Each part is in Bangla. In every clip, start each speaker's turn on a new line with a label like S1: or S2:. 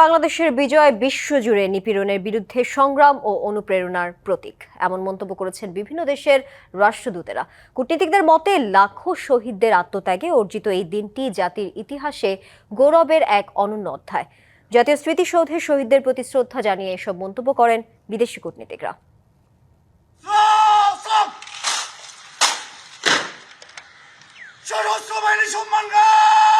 S1: বাংলাদেশের বিজয় বিশ্বজুড়ে নিপীড়নের বিরুদ্ধে সংগ্রাম ও অনুপ্রেরণার প্রতীক। এমন মন্তব্য করেছেন বিভিন্ন দেশের রাষ্ট্রদূতেরা। কূটনীতিকদের মতে, লাখো শহীদদের আত্মত্যাগে অর্জিত এই দিনটি জাতির ইতিহাসে গৌরবের এক অনন্য অধ্যায়। জাতীয় স্মৃতিসৌধে শহীদদের প্রতি শ্রদ্ধা জানিয়ে এসব মন্তব্য করেন বিদেশি কূটনীতিকরা।
S2: সম্মানগান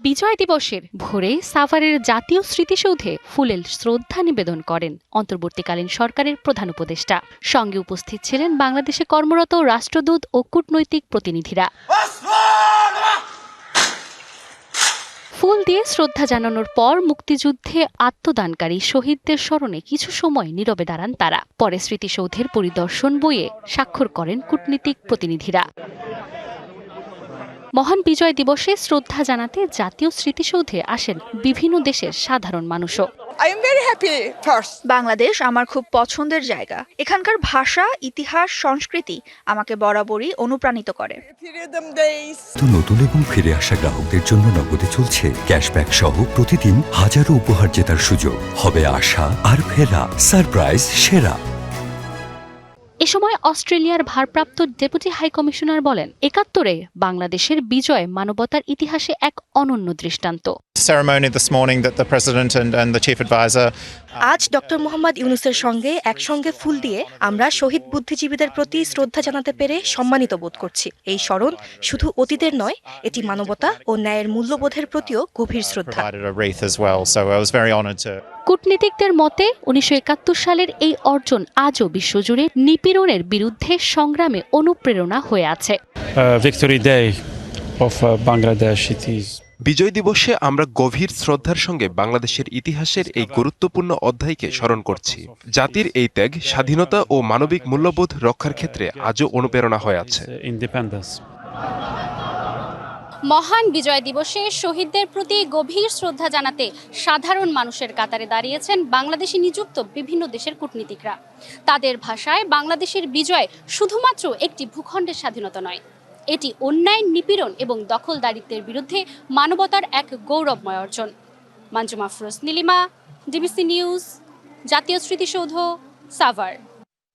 S3: বিজয় দিবসের ভোরে সাভারের জাতীয় স্মৃতিসৌধে ফুলেল শ্রদ্ধা নিবেদন করেন অন্তর্বর্তীকালীন সরকারের প্রধান উপদেষ্টা। সঙ্গে উপস্থিত ছিলেন বাংলাদেশে কর্মরত রাষ্ট্রদূত ও কূটনৈতিক প্রতিনিধিরা। ফুল দিয়ে শ্রদ্ধা জানানোর পর মুক্তিযুদ্ধে আত্মদানকারী শহীদদের স্মরণে কিছু সময় নীরবে দাঁড়ান তারা। পরে স্মৃতিসৌধের পরিদর্শন বইয়ে স্বাক্ষর করেন কূটনীতিক প্রতিনিধিরা। মহান বিজয় দিবসে শ্রদ্ধা জানাতে জাতীয় স্মৃতিসৌধে আসেন বিভিন্ন দেশের সাধারণ মানুষও।
S4: I am very happy first.
S5: Bangladesh আমার খুব পছন্দের জায়গা। এখানকার ভাষা ইতিহাস সংস্কৃতি আমাকে বরাবরই অনুপ্রাণিত করে।
S6: তো নতুন এবং ফিরে আসা গ্রাহকদের জন্য নগদে চলছে ক্যাশব্যাক সহ প্রতিদিন হাজারো উপহার জেতার সুযোগ। হবে আশা আর ফেরা সারপ্রাইজ সেরা।
S3: এ সময় অস্ট্রেলিয়ার ভারপ্রাপ্ত ডেপুটি হাই কমিশনার বলেন একাত্তরে বাংলাদেশের বিজয় মানবতার ইতিহাসে এক অনন্য দৃষ্টান্ত।
S7: Advisor
S8: আজ ডক্টর মোহাম্মদ ইউনুসের সঙ্গে একসঙ্গে ফুল দিয়ে আমরা শহীদ বুদ্ধিজীবীদের প্রতি শ্রদ্ধা জানাতে পেরে সম্মানিত বোধ করছি। এই স্মরণ শুধু অতীতের নয় এটি মানবতা ও ন্যায়ের মূল্যবোধের প্রতিও গভীর শ্রদ্ধা।
S3: কূটনীতিকদের মতে উনিশশো একাত্তর সালের এই অর্জন আজও বিশ্বজুড়ে নিপীড়নের বিরুদ্ধে সংগ্রামে অনুপ্রেরণা হয়ে আছে।
S9: Uh, uh,
S10: বিজয় দিবসে আমরা গভীর শ্রদ্ধার সঙ্গে বাংলাদেশের ইতিহাসের এই গুরুত্বপূর্ণ অধ্যায়কে স্মরণ করছি। জাতির এই ত্যাগ স্বাধীনতা ও মানবিক মূল্যবোধ রক্ষার ক্ষেত্রে আজও অনুপ্রেরণা হয়ে আছে.
S11: মহান বিজয় দিবসে শহীদদের প্রতি গভীর শ্রদ্ধা জানাতে সাধারণ মানুষের কাতারে দাঁড়িয়েছেন বাংলাদেশে নিযুক্ত বিভিন্ন দেশের কূটনীতিকরা। তাদের ভাষায় বাংলাদেশের বিজয় শুধুমাত্র একটি ভূখণ্ডের স্বাধীনতা নয়, এটি অন্যায় নিপীড়ন এবং দখলদারিত্বের বিরুদ্ধে মানবতার এক গৌরবময় অর্জন। মঞ্জুমা ফরোজ নীলিমা, ডিবিসি নিউজ, জাতীয় স্মৃতিসৌধ, সাভার।